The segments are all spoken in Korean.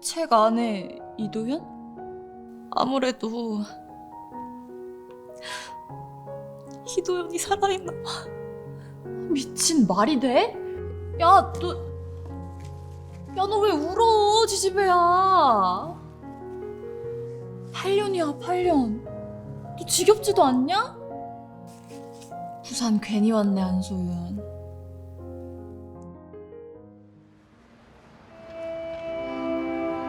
책 안에 이도현? 아무래도 이도현이 살아있나 봐. 미친 말이 돼? 야, 너, 야, 너 왜 울어, 지지배야? 8년이야, 8년. 너 지겹지도 않냐? 부산 괜히 왔네, 안소윤.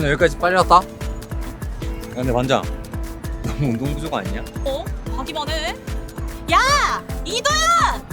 분에 여기까지 빨리 왔다. 야, 근데 반장, 너무 운동 부족 아니냐? 어? 가기만 해? 야! 이도현!